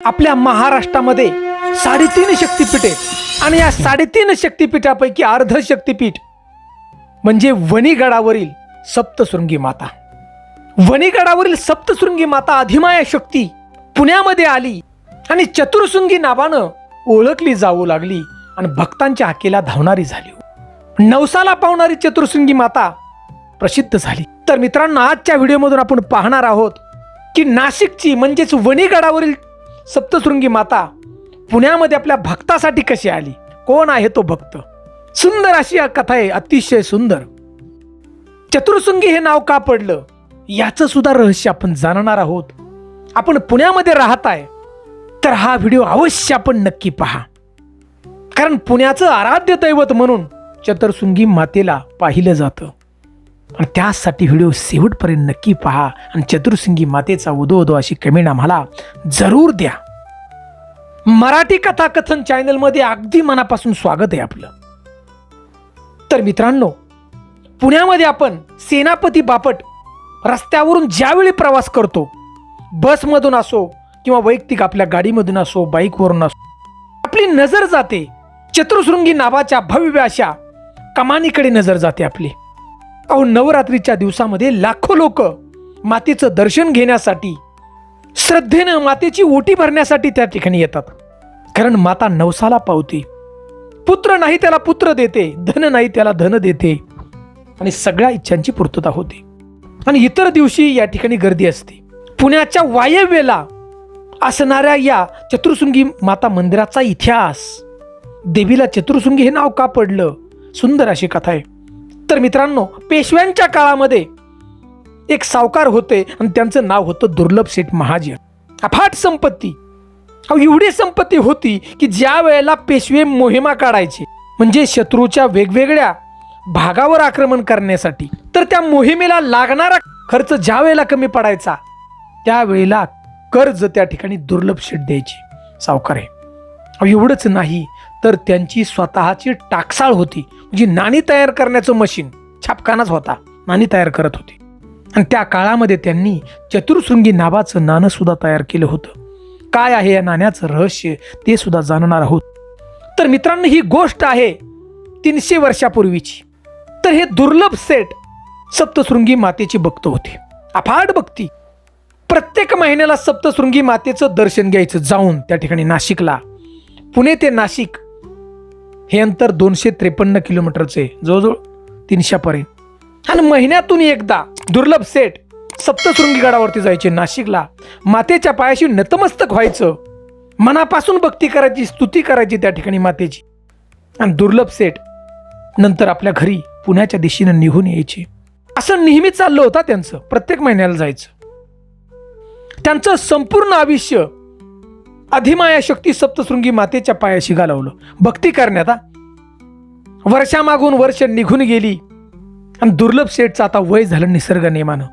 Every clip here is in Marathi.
आपल्या महाराष्ट्रामध्ये साडेतीन शक्तिपीठे आणि या साडेतीन शक्तिपीठापैकी अर्ध शक्तिपीठ म्हणजे वणीगडावरील सप्तशृंगी माता. वणीगडावरील सप्तशृंगी माता अधिमाया शक्ती पुण्यामध्ये आली आणि चतुर्शृंगी नावानं ओळखली जाऊ लागली आणि भक्तांच्या हाकेला धावणारी झाली. नवसाला पावणारी चतुर्शृंगी माता प्रसिद्ध झाली. तर मित्रांनो आजच्या व्हिडिओमधून आपण पाहणार आहोत की नाशिकची म्हणजेच वणीगडावरील सप्तशृंगी माता पुण्यामध्ये आपल्या भक्तासाठी कशी आली? कोण आहे तो भक्त? सुंदर अशी या कथा आहे अतिशय सुंदर. चतुर्शृंगी हे नाव का पडलं? याचं सुद्धा रहस्य आपण जाणणार आहोत. आपण पुण्यामध्ये राहत आहे तर हा व्हिडिओ अवश्य आपण नक्की पहा. कारण पुण्याचं आराध्य दैवत म्हणून चतुर्शृंगी मातेला पाहिलं जातं. आणि त्यासाठी व्हिडिओ शेवटपर्यंत नक्की पहा आणि चतुर्सिंगी मातेचा उदो उदो अशी कमेंट आम्हाला जरूर द्या. मराठी कथाकथन चॅनलमध्ये अगदी मनापासून स्वागत आहे आपलं. तर मित्रांनो पुण्यामध्ये आपण सेनापती बापट रस्त्यावरून ज्यावेळी प्रवास करतो बसमधून असो किंवा वैयक्तिक आपल्या गाडीमधून असो बाईकवरून असो आपली नजर जाते. चतुर्शृंगी नावाच्या भव्य अशा कमानीकडे नजर जाते आपली. अहो नवरात्रीच्या दिवसामध्ये लाखो लोक मातेचं दर्शन घेण्यासाठी श्रद्धेनं मातेची ओटी भरण्यासाठी त्या ठिकाणी येतात. कारण माता नवसाला पावते. पुत्र नाही त्याला पुत्र देते धन नाही त्याला धन देते. आणि सगळ्या इच्छांची पूर्तता होते. आणि इतर दिवशी या ठिकाणी गर्दी असते. पुण्याच्या वायव्येला असणाऱ्या या चतुर्शृंगी माता मंदिराचा इतिहास देवीला चतुर्शृंगी हे नाव का पडलं? सुंदर अशी कथा आहे. तर मित्रांनो पेशव्यांच्या काळामध्ये एक सावकार होते आणि त्यांचं नाव होतं दुर्लभ शेठ महाजन. अफाट संपत्ती. अहो एवढी संपत्ती होती की ज्या वेळेला पेशवे मोहिमा काढायचे म्हणजे शत्रूच्या वेगवेगळ्या भागावर आक्रमण करण्यासाठी तर त्या मोहिमेला लागणारा खर्च ज्या वेळेला कमी पडायचा त्यावेळेला कर्ज त्या ठिकाणी दुर्लभ शेठ द्यायची. सावकार आहे. अहो, एवढंच नाही. तर त्यांची स्वतःची टाकसाळ होती. म्हणजे नाणी तयार करण्याचं मशीन छापखानाच होता. नाणी तयार करत होते. आणि त्या काळामध्ये त्यांनी चतुर्शृंगी नावाचं नाणंसुद्धा तयार केलं होतं. काय आहे या नाण्याचं रहस्य? ते सुद्धा जाणणार आहोत. तर मित्रांनो ही गोष्ट आहे तीनशे वर्षापूर्वीची. तर हे दुर्लभ सेठ सप्तशृंगी मातेची भक्त होते. अफाट भक्ती. प्रत्येक महिन्याला सप्तशृंगी मातेचं दर्शन घ्यायचं जाऊन त्या ठिकाणी नाशिकला. पुणे ते नाशिक हे अंतर दोनशे त्रेपन्न किलोमीटरचे जवळजवळ तीनशेपर्यंत. आणि महिन्यातून एकदा दुर्लभ सेठ सप्तशृंगी गडावरती जायचे. नाशिकला मातेच्या पायाशी नतमस्तक व्हायचं. मनापासून भक्ती करायची स्तुती करायची त्या ठिकाणी मातेची. आणि दुर्लभ सेठ नंतर आपल्या घरी पुण्याच्या दिशेनं निघून यायचे. असं नेहमी चाललं होतं त्यांचं. प्रत्येक महिन्याला जायचं. त्यांचं संपूर्ण आयुष्य अधिमाया शक्ती सप्तशृंगी मातेच्या पायाशी घालवलं. भक्ती करण्यात वर्षामागून वर्ष निघून गेली. आणि दुर्लभ शेठचं आता वय झालं निसर्ग नेमानं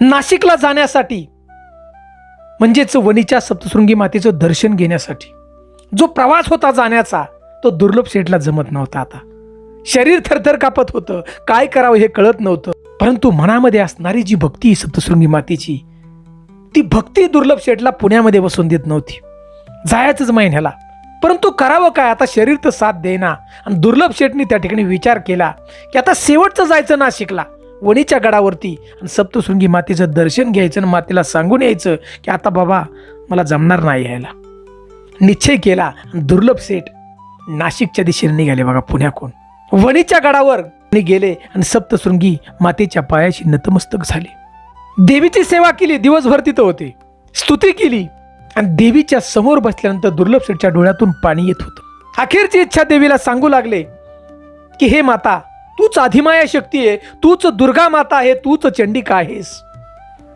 नाशिकला जाण्यासाठी म्हणजेच वणीच्या सप्तशृंगी मातेचं दर्शन घेण्यासाठी जो प्रवास होता जाण्याचा तो दुर्लभ शेठला जमत नव्हता आता. शरीर थरथर कापत होतं. काय करावं हे कळत नव्हतं. परंतु मनामध्ये असणारी जी भक्ती सप्तशृंगी मातेची ती भक्ती दुर्लभ शेठला पुण्यामध्ये बसून देत नव्हती. जायचंच महिन्याला परंतु करावं काय? आता शरीर तर साथ देईना. आणि दुर्लभ शेटनी त्या ठिकाणी विचार केला की आता शेवटचं जायचं नाशिकला वणीच्या गडावरती आणि सप्तशृंगी मातेचं दर्शन घ्यायचं आणि मातेला सांगून यायचं की आता बाबा मला जमणार नाही यायला निश्चय केला आणि दुर्लभ सेठ नाशिकच्या दिशेने निघाले बघा पुण्याकून वणीच्या गडावर गेले आणि सप्तशृंगी मातेच्या पायाशी नतमस्तक झाले. देवीची सेवा केली दिवसभर तिथं होते. स्तुती केली. आणि देवीच्या समोर बसल्यानंतर दुर्लभ शेठच्या डोळ्यातून पाणी येत होतं. अखेरची इच्छा देवीला सांगू लागले की हे माता तूच अधिमाया शक्ती आहे तूच दुर्गा माता आहे तूच चंडिका आहेस.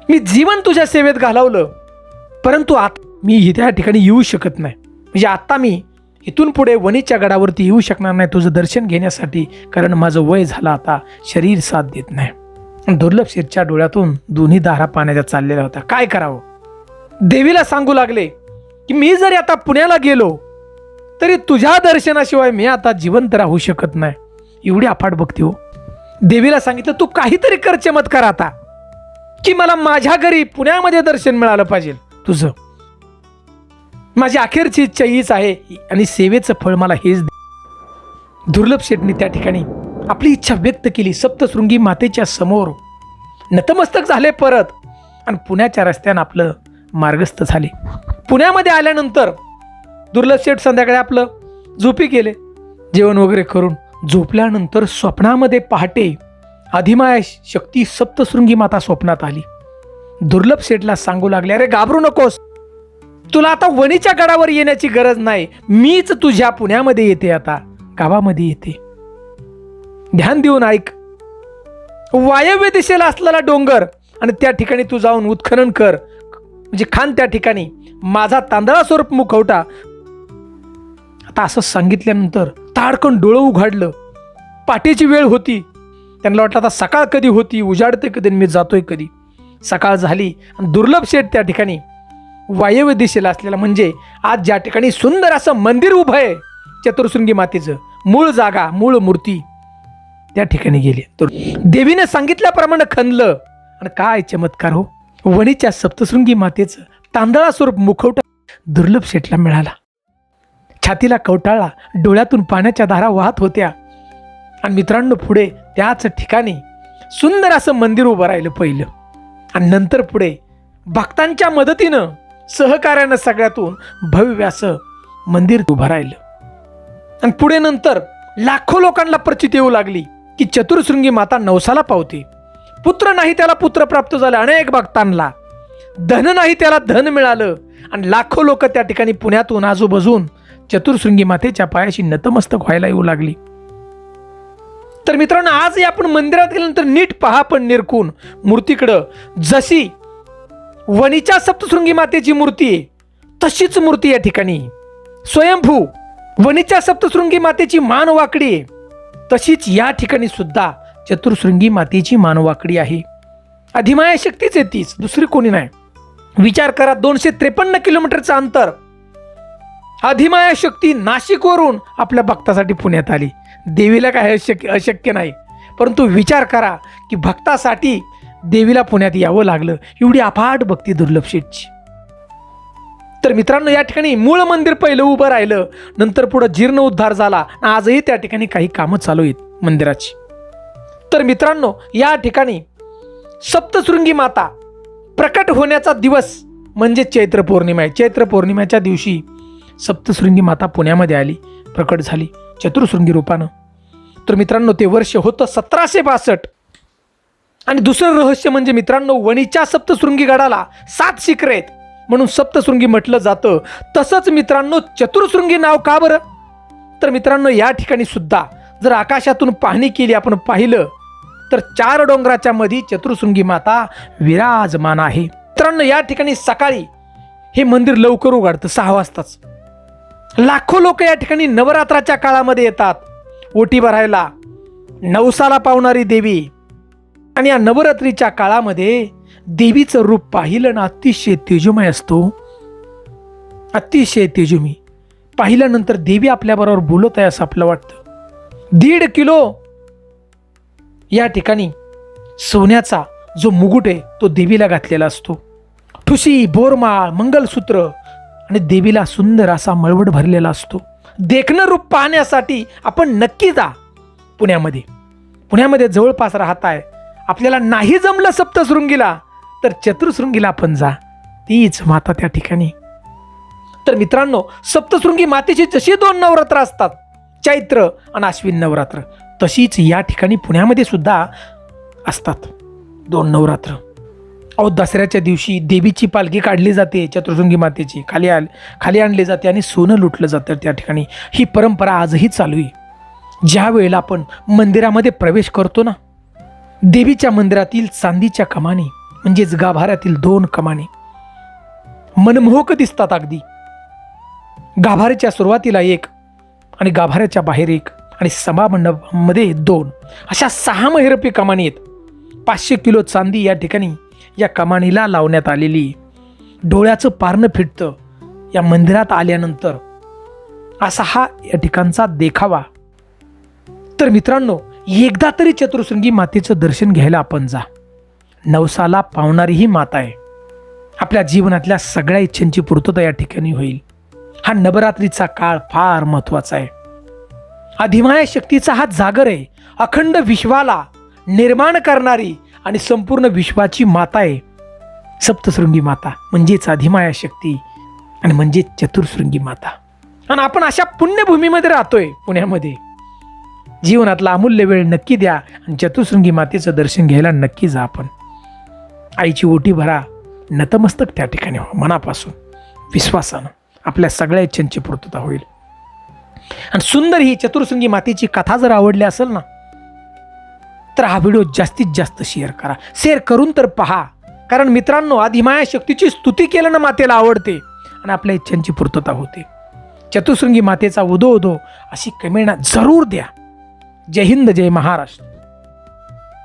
मी जीवन तुझ्या सेवेत घालवलं परंतु आता मी त्या ठिकाणी येऊ शकत नाही. म्हणजे आत्ता मी इथून पुढे वणीच्या गडावरती येऊ शकणार नाही तुझं दर्शन घेण्यासाठी कारण माझं वय झालं आता शरीर साथ देत नाही. दुर्लभ शेठच्या डोळ्यातून दोन्ही दारा पाण्याच्या चाललेल्या होत्या. काय करावं? देवीला सांगू लागले की मी जरी आता पुण्याला गेलो तरी तुझ्या दर्शनाशिवाय मी आता जिवंत राहू शकत नाही. एवढी अफाट भक्ती हो. देवीला सांगितलं तू काहीतरी कर चमत्कार आता. की मला माझ्या घरी पुण्यामध्ये दर्शन मिळालं पाहिजे तुझं. माझी अखेरची इच्छा हीच आहे आणि सेवेचं फळ मला हेच दे. दुर्लभ शेठने त्या ठिकाणी आपली इच्छा व्यक्त केली सप्तशृंगी मातेच्या समोर. नतमस्तक झाले परत आणि पुण्याच्या रस्त्यानं आपलं मार्गस्थ झाले. पुण्यामध्ये आल्यानंतर दुर्लभ शेठ संध्याकाळी आपलं झोपी गेले. जेवण वगैरे करून झोपल्यानंतर स्वप्नामध्ये पहाटे अधिमाया शक्ती सप्तशृंगी माता स्वप्नात आली. दुर्लभ शेठला सांगू लागले अरे घाबरू नकोस. तुला आता वणीच्या गडावर येण्याची गरज नाही. मीच तुझ्या पुण्यामध्ये येते आता. गावामध्ये येते. ध्यान देऊन ऐक. वायव्य दिशेला असलेला डोंगर आणि त्या ठिकाणी तू जाऊन उत्खनन कर. म्हणजे खान त्या ठिकाणी माझा तांदळा स्वरूप मुखवटा. आता असं सांगितल्यानंतर ताडकन डोळं उघडलं. पाठीची वेळ होती. त्यांना वाटलं आता सकाळ कधी होती उजाडते कधी मी जातोय कधी. सकाळ झाली आणि दुर्लभ शेठ त्या ठिकाणी वायव्य दिशेला असलेला म्हणजे आज ज्या ठिकाणी सुंदर असं मंदिर उभं आहे चतुर्शृंगी मातेचं मूळ जागा मूळ मूर्ती त्या ठिकाणी गेली. तर देवीने सांगितल्याप्रमाणे खणलं. आणि काय चमत्कार हो. वणीच्या सप्तशृंगी मातेचं तांदळा स्वरूप मुखवटा दुर्लभ शेठला मिळाला. छातीला कवटाळला डोळ्यातून पाण्याच्या धारा वाहत होत्या. आणि मित्रांनो पुढे त्याच ठिकाणी सुंदर असं मंदिर उभं राहिलं पहिलं. आणि नंतर पुढे भक्तांच्या मदतीनं सहकार्यानं सगळ्यातून भव्य असं मंदिर उभं राहिलं. आणि पुढे नंतर लाखो लोकांना प्रचिती येऊ लागली की चतुर्शृंगी माता नवसाला पावते. पुत्र नाही त्याला पुत्र प्राप्त झाले. अनेक भक्तांना धन नाही त्याला धन मिळालं. आणि लाखो लोक त्या ठिकाणी पुण्यातून आजूबाजून चतुर्शृंगी मातेच्या पायाशी नतमस्तक व्हायला येऊ लागली. तर मित्रांनो आजही आपण मंदिरात गेल्यानंतर नीट पहा पण निरकून मूर्तीकडं जशी वणीच्या सप्तशृंगी मातेची मूर्ती आहे तशीच मूर्ती या ठिकाणी. स्वयंभू वणीच्या सप्तशृंगी मातेची मान वाकडी आहे तशीच या ठिकाणी सुद्धा चतुर्शृंगी मातेची मानवाकडी आहे. अधिमाया शक्तीच आहे तीच दुसरी कोणी नाही. विचार करा दोनशे त्रेपन्न किलोमीटरचं अंतर. अधिमाया शक्ती नाशिकवरून आपल्या भक्तासाठी पुण्यात आली. देवीला काय अशक्य अशक्य नाही. परंतु विचार करा की भक्तासाठी देवीला पुण्यात यावं लागलं. एवढी अफाट भक्ती दुर्लक्षितची तर मित्रांनो या ठिकाणी मूळ मंदिर पहिलं उभं राहिलं. नंतर पुढं जीर्ण उद्धार झाला. आणि आजही त्या ठिकाणी काही कामं चालू आहेत मंदिराची. तर मित्रांनो या ठिकाणी सप्तशृंगी माता प्रकट होण्याचा दिवस म्हणजे चैत्र पौर्णिमा आहे. चैत्र पौर्णिमेच्या दिवशी सप्तशृंगी माता पुण्यामध्ये आली प्रकट झाली चतुर्शृंगी रूपानं. तर मित्रांनो ते वर्ष होतं सतराशे बासष्ट. आणि दुसरं रहस्य म्हणजे मित्रांनो वणीच्या सप्तशृंगी गडाला सात शिखरे आहेत. म्हणून सप्तशृंगी म्हटलं जातं. तसंच मित्रांनो चतुर्शृंगी नाव का बरं? तर मित्रांनो या ठिकाणी सुद्धा जर आकाशातून पाहणी केली आपण पाहिलं तर चार डोंगराच्या मध्ये चतुर्शृंगी माता विराजमान आहे. मित्रांनो या ठिकाणी सकाळी हे मंदिर लवकर उघडतं सहा वाजताच. लाखो लोक या ठिकाणी नवरात्राच्या काळामध्ये येतात. ओटी भरायला नवसाला पावणारी देवी. आणि या नवरात्रीच्या काळामध्ये देवीचं रूप पाहिलं ना अतिशय तेजोमय असतो. अतिशय तेजोमी पाहिल्यानंतर देवी आपल्याबरोबर बोलत आहे असं आपलं वाटतं. दीड किलो या ठिकाणी सोन्याचा जो मुकुट आहे तो देवीला घातलेला असतो. ठुशी बोरमाळ मंगलसूत्र आणि देवीला सुंदर असा मळवट भरलेला असतो. देखणं रूप पाहण्यासाठी आपण नक्की जा पुण्यामध्ये. पुण्यामध्ये जवळपास राहताय. आपल्याला नाही जमलं सप्तशृंगीला तर चतुर्शृंगीला आपण जा. तीच माता त्या ठिकाणी. तर मित्रांनो सप्तशृंगी मातेची जशी दोन नवरात्र असतात चैत्र आणि अश्विन नवरात्र. तशीच या ठिकाणी पुण्यामध्ये सुद्धा असतात. दोन नवरात्र. अहो दसऱ्याच्या दिवशी देवीची पालखी काढली जाते चतुर्शृंगी मातेची. खाली आल खाली आणली जाते आणि सोनं लुटलं जातं त्या ठिकाणी. ही परंपरा आजही चालू आहे. ज्या वेळेला आपण मंदिरामध्ये प्रवेश करतो ना देवीच्या मंदिरातील चांदीच्या कमानी म्हणजेच गाभाऱ्यातील दोन कमानी मनमोहक दिसतात अगदी. गाभाऱ्याच्या सुरुवातीला एक आणि गाभाऱ्याच्या बाहेर एक. आणि सभामंडपामध्ये दोन. अशा सहा महिरपी कमानी आहेत. पाचशे किलो चांदी या ठिकाणी या कमानीला लावण्यात आलेली. डोळ्याचं पारणं फिटतं या मंदिरात आल्यानंतर. असा हा या ठिकाणचा देखावा. तर मित्रांनो एकदा तरी चतुर्शृंगी मातेचं दर्शन घ्यायला आपण जा. नवसाला पावणारी ही माता आहे. आपल्या जीवनातल्या सगळ्या इच्छांची पूर्तता या ठिकाणी होईल. हा नवरात्रीचा काळ फार महत्त्वाचा आहे. अधिमाया शक्तीचा हा जागर आहे. अखंड विश्वाला निर्माण करणारी आणि संपूर्ण विश्वाची माता आहे. सप्तशृंगी माता म्हणजेच अधिमाया शक्ती आणि म्हणजेच चतुर्शृंगी माता. आणि आपण अशा पुण्यभूमीमध्ये राहतोय पुण्यामध्ये. जीवनातला अमूल्य वेळ नक्की द्या आणि चतुर्शृंगी मातेचं दर्शन घ्यायला नक्की जा आपण. आईची ओटी भरा. नतमस्तक त्या ठिकाणी हो, मनापासून विश्वासानं आपल्या सगळ्या इच्छांची पूर्तता होईल. आणि सुंदर ही चतुर्शृंगी मातेची कथा जर आवडली असेल ना तर हा व्हिडिओ जास्तीत जास्त शेअर करा. शेअर करून तर पहा. कारण मित्रांनो आदिमाया शक्तीची स्तुती केलं ना मातेला आवडते आणि आपल्या इच्छांची पूर्तता होते. चतुर्शृंगी मातेचा उदो उदो अशी कमेंट जरूर द्या. जय हिंद जय महाराष्ट्र.